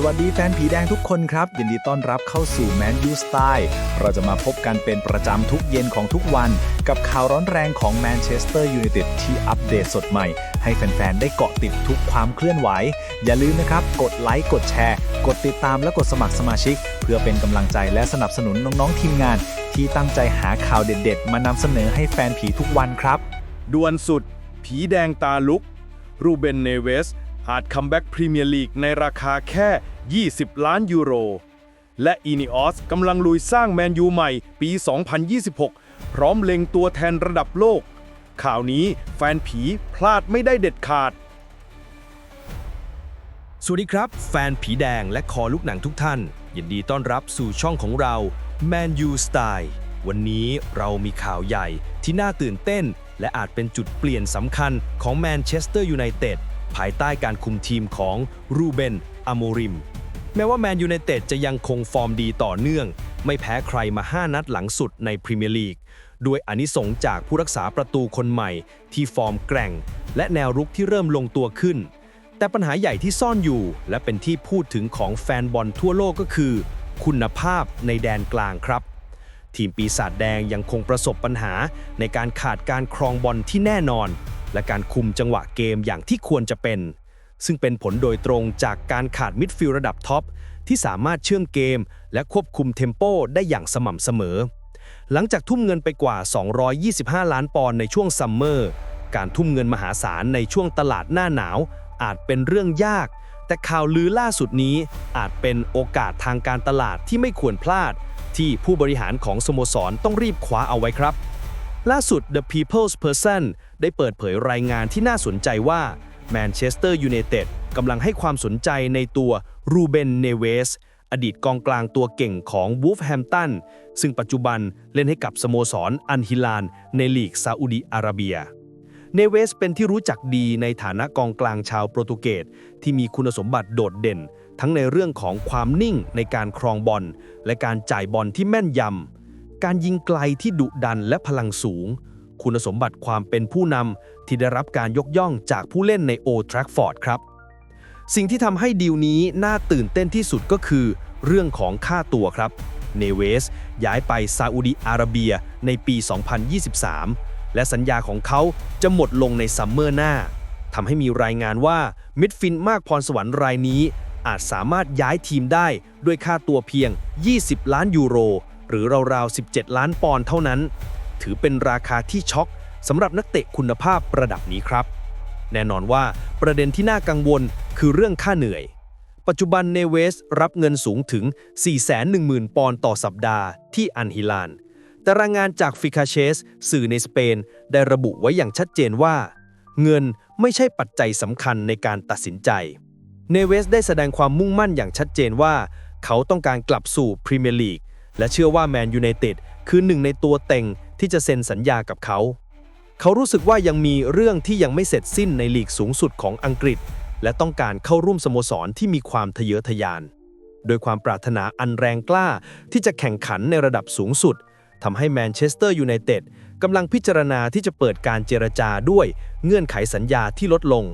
สวัสดีแฟนผีแดงทุกคนครับ ยินดีต้อนรับเข้าสู่แมนยูสไตล์เราจะมาพบกันเป็นประจำทุกเย็นของทุกวัน กับข่าวร้อนแรงของแมนเชสเตอร์ยูไนเต็ดที่อัปเดตสดใหม่ ให้แฟน ๆ ได้เกาะติดทุกความเคลื่อนไหว อย่าลืมนะครับ กดไลค์กดแชร์ กดติดตามและกดสมัครสมาชิก เพื่อเป็นกำลังใจและสนับสนุนน้อง ๆ ทีมงาน ที่ตั้งใจหาข่าวเด็ด ๆ มานำเสนอให้แฟนผีทุกวันครับด่วนสุด ผีแดงตาลุกรูเบนเนเวส อาจคัมแบ็กพรีเมียร์ลีกในราคาแค่ 20 ล้านยูโร และอีนิออสกำลังลุยสร้างแมนยูใหม่ปี 2026 พร้อมเล็งตัวแทนระดับโลก ข่าวนี้แฟนผีพลาดไม่ได้เด็ดขาด สวัสดีครับ แฟนผีแดงและคอลูกหนังทุกท่าน ยินดีต้อนรับสู่ช่องของเรา Man U Style วันนี้เรามีข่าวใหญ่ที่น่าตื่นเต้น และอาจเป็นจุดเปลี่ยนสำคัญของแมนเชสเตอร์ยูไนเต็ด ภายใต้การคุมทีมของรูเบนอโมริม แม้ว่าแมนยูไนเต็ดจะยังคงฟอร์มดีต่อเนื่อง ไม่แพ้ใครมา 5 นัดหลังสุดในพรีเมียร์ลีก ด้วยอนิสงจากผู้รักษาประตูคนใหม่ที่ฟอร์มแกร่ง และแนวรุกที่เริ่มลงตัวขึ้น แต่ปัญหาใหญ่ที่ซ่อนอยู่ และเป็นที่พูดถึงของแฟนบอลทั่วโลกก็คือ คุณภาพในแดนกลางครับทีมปีศาจแดงยังคงประสบปัญหาในการขาดการครองบอลที่แน่นอน และการคุมจังหวะเกมอย่างที่ควรจะเป็น ซึ่งเป็นผลโดยตรงจากการขาดมิดฟิลด์ระดับท็อปที่สามารถเชื่อมเกม และควบคุมเทมโปได้อย่างสม่ำเสมอ หลังจากทุ่มเงินไปกว่า 225 ล้านปอนด์ในช่วงซัมเมอร์ การทุ่มเงินมหาศาลในช่วงตลาดหน้าหนาว อาจเป็นเรื่องยาก แต่ข่าวลือล่าสุดนี้ อาจเป็นโอกาสทางการตลาดที่ไม่ควรพลาด ที่ผู้บริหารของสโมสรต้องรีบคว้าเอาไว้ครับ ล่าสุด The People's Person ได้เปิดเผยรายงานที่น่าสนใจว่าแมนเชสเตอร์ยูไนเต็ดกำลังให้ความสนใจในตัวรูเบนเนเวสอดีตกองกลางตัวเก่งของวูฟแฮมตันซึ่งปัจจุบันเล่นให้กับสโมสรอันฮิลานในลีกซาอุดีอาระเบีย เนเวสเป็นที่รู้จักดีในฐานะกองกลางชาวโปรตุเกสที่มีคุณสมบัติโดดเด่น ทั้งในเรื่องของความนิ่งในการครองบอลและการจ่ายบอลที่แม่นยำ การยิงไกลที่ดุดันและพลังสูง คุณสมบัติความเป็นผู้นำที่ได้รับการยกย่องจากผู้เล่นในโอทรัคฟอร์ดครับ สิ่งที่ทำให้ดีลนี้น่าตื่นเต้นที่สุดก็คือ เรื่องของค่าตัวครับ เนเวส ย้ายไปซาอุดิอาระเบียในปี 2023 และสัญญาของเขาจะหมดลงในซัมเมอร์หน้าทำให้มีรายงานว่ามิดฟินมากพรสวรรค์รายนี้อาจสามารถย้ายทีมได้ด้วยค่าตัวเพียง 20 ล้านยูโร หรือราวๆ 17 ล้านปอนด์เท่านั้น ถือเป็นราคาที่ช็อกสำหรับนักเตะคุณภาพระดับนี้ครับ แน่นอนว่าประเด็นที่น่ากังวลคือเรื่องค่าเหนื่อย ปัจจุบันเนเวสรับเงินสูงถึง 410,000 ปอนด์ต่อสัปดาห์ที่อันฮิลานแต่รายงานจากฟิคาเชสสื่อในสเปน ได้ระบุไว้อย่างชัดเจนว่า เงินไม่ใช่ปัจจัยสำคัญในการตัดสินใจเนเวสได้แสดงความมุ่งมั่นอย่างชัดเจนว่า เขาต้องการกลับสู่พรีเมียร์ลีก และเชื่อว่าแมนยูไนเต็ดคือหนึ่งในตัวเต็งที่จะเซ็นสัญญากับเขา เขารู้สึกว่ายังมีเรื่องที่ยังไม่เสร็จสิ้นในลีกสูงสุดของอังกฤษ และต้องการเข้าร่วมสโมสรที่มีความทะเยอทะยาน โดยความปรารถนาอันแรงกล้าที่จะแข่งขันในระดับสูงสุดทำให้แมนเชสเตอร์ยูไนเต็ดกำลังพิจารณาที่จะเปิดการเจรจาด้วยเงื่อนไขสัญญาที่ลดลง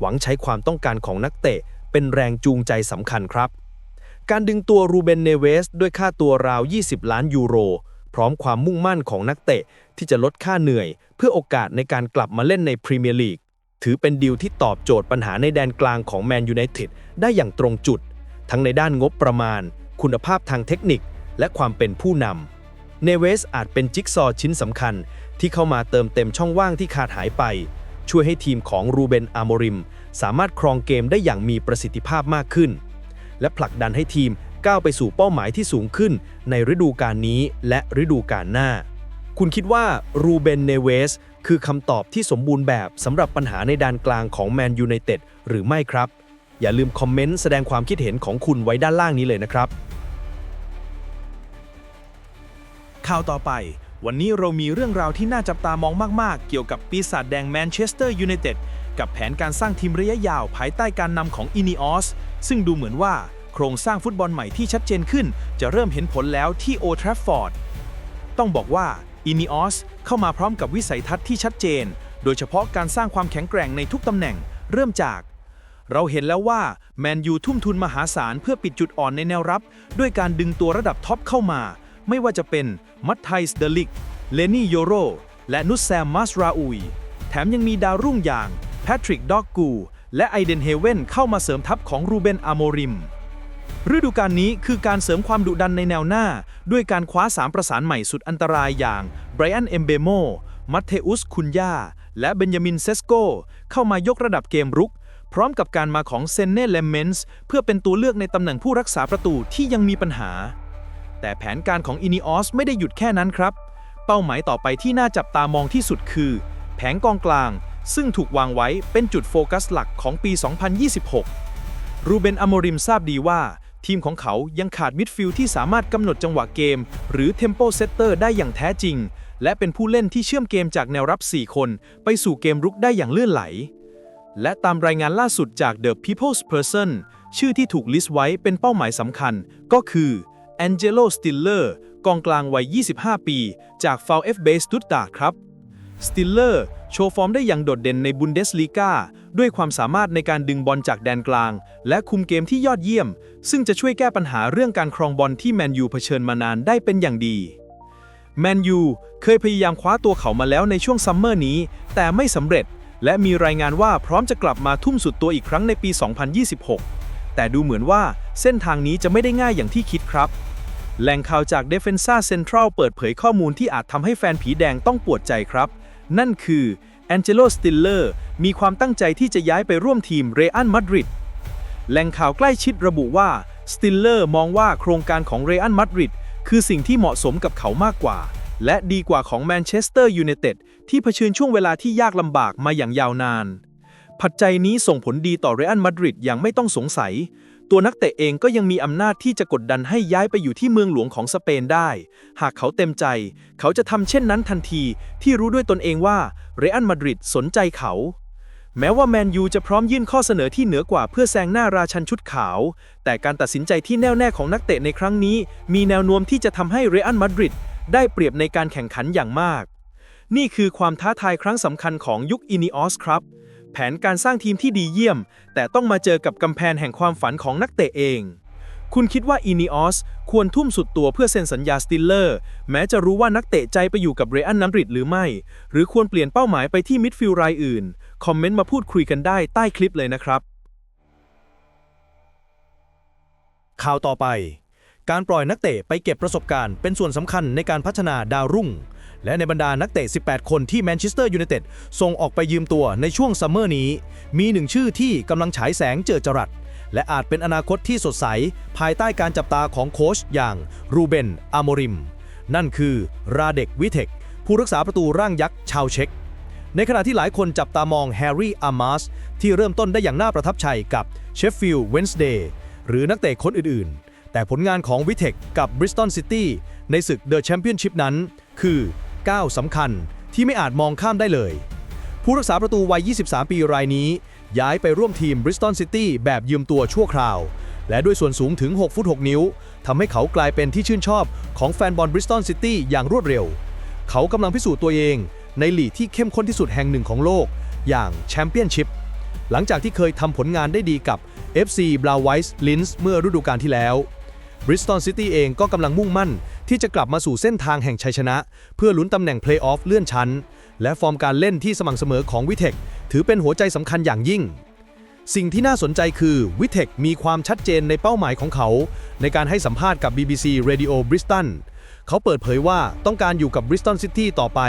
หวังใช้ความต้องการของนักเตะเป็นแรงจูงใจสำคัญครับ การดึงตัวรูเบนเนเวสด้วยค่าตัวราว 20 ล้านยูโร พร้อมความมุ่งมั่นของนักเตะที่จะลดค่าเหนื่อย เพื่อโอกาสในการกลับมาเล่นในพรีเมียร์ลีกถือเป็นดีลที่ตอบโจทย์ปัญหาในแดนกลางของแมนยูไนเต็ดได้อย่างตรงจุด ทั้งในด้านงบประมาณ คุณภาพทางเทคนิค และความเป็นผู้นำเนเวสอาจเป็นจิ๊กซอว์ชิ้นสำคัญ ที่เข้ามาเติมเต็มช่องว่างที่ขาดหายไป ช่วยให้ทีมของรูเบนอาโมริม สามารถครองเกมได้อย่างมีประสิทธิภาพมากขึ้น และผลักดันให้ทีมก้าวไปสู่เป้าหมายที่สูงขึ้น ในฤดูกาลนี้และฤดูกาลหน้า คุณคิดว่ารูเบนเนเวสคือคำตอบที่สมบูรณ์แบบสำหรับปัญหาในด้านกลางของแมนยูไนเต็ดหรือไม่ครับ อย่าลืมคอมเมนต์แสดงความคิดเห็นของคุณไว้ด้านล่างนี้เลยนะครับ ข่าวต่อไป วันนี้เรามีเรื่องราวที่น่าจับตามองมาก ๆ เกี่ยวกับปีศาจแดงแมนเชสเตอร์ยูไนเต็ดกับแผนการสร้างทีมระยะยาวภายใต้การนำของอินิออส ซึ่งดูเหมือนว่าโครงสร้างฟุตบอลใหม่ที่ชัดเจนขึ้น จะเริ่มเห็นผลแล้วที่โอทราฟฟอร์ด ต้องบอกว่าอินิออสเข้ามาพร้อมกับวิสัยทัศน์ที่ชัดเจน โดยเฉพาะการสร้างความแข็งแกร่งในทุกตำแหน่ง เริ่มจาก เราเห็นแล้วว่าแมนยูทุ่มทุนมหาศาลเพื่อปิดจุดอ่อนในแนวรับ ด้วยการดึงตัวระดับท็อปเข้ามา ไม่ว่าจะเป็นมัตไทส์เดลิก เลนี่โยโร และนุสแซมมาสราอุย แถมยังมีดาวรุ่งอย่างแพทริกดอกกู และไอเดนเฮเว่นเข้ามาเสริมทัพของรูเบนอาโมริม ฤดูกาลนี้คือการเสริมความดุดันในแนวหน้า ด้วยการคว้าสามประสานใหม่สุดอันตรายอย่างไบรอันเอมเบโม มัตเทอุสคุนยา และเบนยามินเซสโก เข้ามายกระดับเกมรุก พร้อมกับการมาของเซนเน่เลมเมนส์เพื่อเป็นตัวเลือกในตำแหน่งผู้รักษาประตูที่ยังมีปัญหา แต่แผนการของอินิออสไม่ได้หยุดแค่นั้นครับ เป้าหมายต่อไปที่น่าจับตามองที่สุดคือ แผงกองกลาง ซึ่งถูกวางไว้เป็นจุดโฟกัสหลักของปี 2026 รูเบนอโมริมทราบดีว่า ทีมของเขายังขาดมิดฟิลด์ที่สามารถกำหนดจังหวะเกม หรือเทมโปเซตเตอร์ได้อย่างแท้จริง และเป็นผู้เล่นที่เชื่อมเกมจากแนวรับ 4 คน ไปสู่เกมรุกได้อย่างเลื่อนไหล และตามรายงานล่าสุดจาก The People's Person ชื่อที่ถูกลิสต์ไว้เป็นเป้าหมายสำคัญ ก็คือ Angelo Stiller กองกลางวัย 25 ปี จาก VfB Stuttgart ครับ สติลเลอร์โชว์ฟอร์มได้อย่างโดดเด่นในบุนเดสลีกาด้วยความสามารถในการดึงบอลจากแดนกลาง และคุมเกมที่ยอดเยี่ยม ซึ่งจะช่วยแก้ปัญหาเรื่องการครองบอลที่แมนยูเผชิญมานานได้เป็นอย่างดีแมนยูเคยพยายามคว้าตัวเขามาแล้วในช่วงซัมเมอร์นี้ แต่ไม่สำเร็จ และมีรายงานว่าพร้อมจะกลับมาทุ่มสุดตัวอีกครั้งในปี 2026 แต่ดูเหมือนว่าเส้นทางนี้จะไม่ได้ง่ายอย่างที่คิดครับ แหล่งข่าวจาก Defensa Central เปิดเผยข้อมูลที่อาจทำให้แฟนผีแดงต้องปวดใจครับ นั่นคือแองเจโลสติลเลอร์มีความตั้งใจที่จะย้ายไปร่วมทีมเรอัลมาดริดแหล่งข่าวใกล้ชิดระบุว่าสติลเลอร์มองว่าโครงการของเรอัลมาดริดคือสิ่งที่เหมาะสมกับเขามากกว่า และดีกว่าของแมนเชสเตอร์ยูไนเต็ดที่เผชิญช่วงเวลาที่ยากลำบากมาอย่างยาวนาน ปัจจัยนี้ส่งผลดีต่อเรอัลมาดริดอย่างไม่ต้องสงสัย ตัวนักเตะเองก็ยังมีอำนาจที่จะกดดันให้ย้ายไปอยู่ที่เมืองหลวงของสเปนได้ หากเขาเต็มใจ เขาจะทำเช่นนั้นทันที ที่รู้ด้วยตนเองว่าเรอัลมาดริดสนใจเขา แม้ว่าแมนยูจะพร้อมยื่นข้อเสนอที่เหนือกว่าเพื่อแซงหน้าราชันชุดขาว แต่การตัดสินใจที่แน่วแน่ของนักเตะในครั้งนี้ มีแนวโน้มที่จะทำให้เรอัลมาดริดได้เปรียบในการแข่งขันอย่างมาก นี่คือความท้าทายครั้งสำคัญของยุคอินิออสครับ แผนการสร้างทีมที่ดีเยี่ยม แต่ต้องมาเจอกับกำแพงแห่งความฝันของนักเตะเอง คุณคิดว่าอินิออสควรทุ่มสุดตัวเพื่อเซ็นสัญญาสติลเลอร์ แม้จะรู้ว่านักเตะใจไปอยู่กับเรอัลนัมริดหรือไม่ หรือควรเปลี่ยนเป้าหมายไปที่มิดฟิลด์รายอื่น คอมเมนต์มาพูดคุยกันได้ใต้คลิปเลยนะครับ ข่าวต่อไป การปล่อยนักเตะไปเก็บประสบการณ์เป็นส่วนสำคัญในการพัฒนาดาวรุ่ง และในบรรดานักเตะ 18 คนที่แมนเชสเตอร์ยูไนเต็ดส่งออกไปยืมตัวในช่วงซัมเมอร์นี้ มีหนึ่งชื่อที่กำลังฉายแสงเจิดจรัส และอาจเป็นอนาคตที่สดใส ภายใต้การจับตาของโค้ชอย่างรูเบนอาโมริม นั่นคือราเด็กวิเทคผู้รักษาประตูร่างยักษ์ชาวเช็กในขณะที่หลายคนจับตามองแฮร์รี่อาร์มาสที่เริ่มต้นได้อย่างน่าประทับใจกับเชฟฟิลด์เวนส์เดย์หรือนักเตะคนอื่นๆ แต่ผลงานของวิเทคกับบริสตันซิตี้ในศึกเดอะแชมเปี้ยนชิพนั้น คือ ก้าวสำคัญที่ไม่อาจมองข้ามได้เลย ผู้รักษาประตูวัย 23 ปีรายนี้ ย้ายไปร่วมทีมบริสตันซิตี้แบบยืมตัวชั่วคราว และด้วยส่วนสูงถึง 6 ฟุต 6 นิ้วทำให้เขากลายเป็นที่ชื่นชอบของแฟนบอลบริสตันซิตี้อย่างรวดเร็ว เขากำลังพิสูจน์ตัวเองในลีกที่เข้มข้นที่สุดแห่งหนึ่งของโลก อย่างแชมเปี้ยนชิพหลังจากที่เคยทำผลงานได้ดีกับ FC b l a u w e i s Linz เมื่อฤดูกาลที่แล้วบริสตันซิตี้เองก็กำลังมุ่งมั่น ที่จะกลับมาสู่เส้นทางแห่งชัยชนะ เพื่อลุ้นตำแหน่งเพลย์ออฟเลื่อนชั้น และฟอร์มการเล่นที่สม่ำเสมอของวิเทคถือเป็นหัวใจสำคัญอย่างยิ่ง สิ่งที่น่าสนใจคือวิเทคมีความชัดเจนในเป้าหมายของเขา ในการให้สัมภาษณ์กับ BBC Radio Bristol เขาเปิดเผยว่าต้องการอยู่กับ Bristol City ต่อไป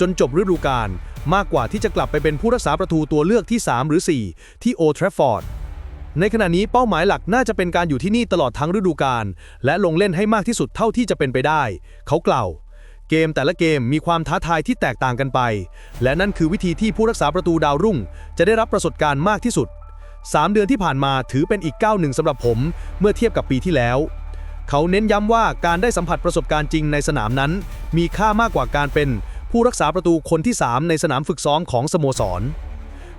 จนจบฤดูกาลมากกว่าที่จะกลับไปเป็นผู้รักษาประตูตัวเลือกที่ 3 หรือ 4 ที่ Old Trafford ในขณะนี้เป้าหมายหลักน่าจะเป็นการอยู่ที่นี่ตลอดทั้งฤดูกาลและลงเล่นให้มากที่สุดเท่าที่จะเป็นไปได้ เขากล่าว เกมแต่ละเกมมีความท้าทายที่แตกต่างกันไป และนั่นคือวิธีที่ผู้รักษาประตูดาวรุ่ง จะได้รับประสบการณ์มากที่สุด 3 เดือนที่ผ่านมาถือเป็นอีกก้าวหนึ่งสำหรับผมเมื่อเทียบกับปีที่แล้ว เขาเน้นย้ำว่าการได้สัมผัสประสบการณ์จริงในสนามนั้น มีค่ามากกว่าการเป็นผู้รักษาประตูคนที่ 3 ในสนามฝึกซ้อมของสโมสร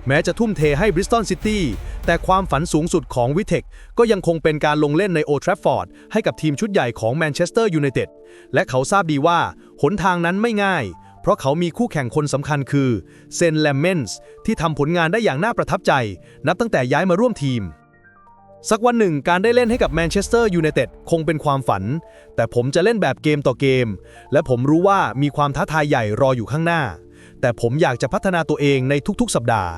แม้จะทุ่มเทให้บริสตันซิตี้แต่ความฝันสูงสุดของวิเทคก็ยังคงเป็นการลงเล่นในโอทราฟฟอร์ดให้กับทีมชุดใหญ่ของแมนเชสเตอร์ยูไนเต็ดและเขาทราบดีว่า หนทางนั้นไม่ง่าย เพราะเขามีคู่แข่งคนสำคัญคือเซนแลมเมนส์ที่ทำผลงานได้อย่างน่าประทับใจ นับตั้งแต่ย้ายมาร่วมทีม สักวันหนึ่งการได้เล่นให้กับแมนเชสเตอร์ยูไนเต็ดคงเป็นความฝัน แต่ผมจะเล่นแบบเกมต่อเกม และผมรู้ว่ามีความท้าทายใหญ่รออยู่ข้างหน้า แต่ผมอยากจะพัฒนาตัวเองในทุกๆ สัปดาห์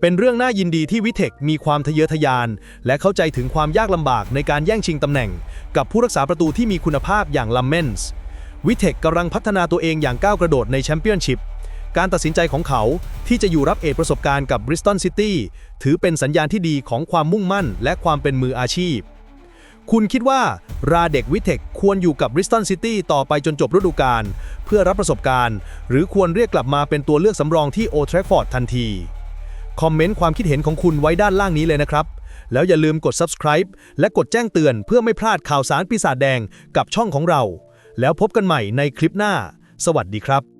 เป็นเรื่องน่ายินดีที่วิเทคมีความทะเยอทะยาน และเข้าใจถึงความยากลำบากในการแย่งชิงตำแหน่ง กับผู้รักษาประตูที่มีคุณภาพอย่างลัมเมนส์วิเทคกำลังพัฒนาตัวเองอย่างก้าวกระโดดในแชมเปี้ยนชิพการตัดสินใจของเขาที่จะอยู่รับเอกประสบการณ์กับบริสตันซิตี้ถือเป็นสัญญาณที่ดีของความมุ่งมั่น และความเป็นมืออาชีพ คุณคิดว่าราเด็กวิเทคควรอยู่กับบริสตันซิตี้ต่อไปจนจบฤดูกาลเพื่อรับประสบการณ์ หรือควรเรียกกลับมาเป็นตัวเลือกสำรองที่โอทรฟอร์ดทันที คอมเมนต์ความคิดเห็นของคุณไว้ด้านล่างนี้เลยนะครับ แล้วอย่าลืมกด subscribe และกดแจ้งเตือนเพื่อไม่พลาดข่าวสารปีศาจแดงกับช่องของเรา แล้วพบกันใหม่ในคลิปหน้า สวัสดีครับ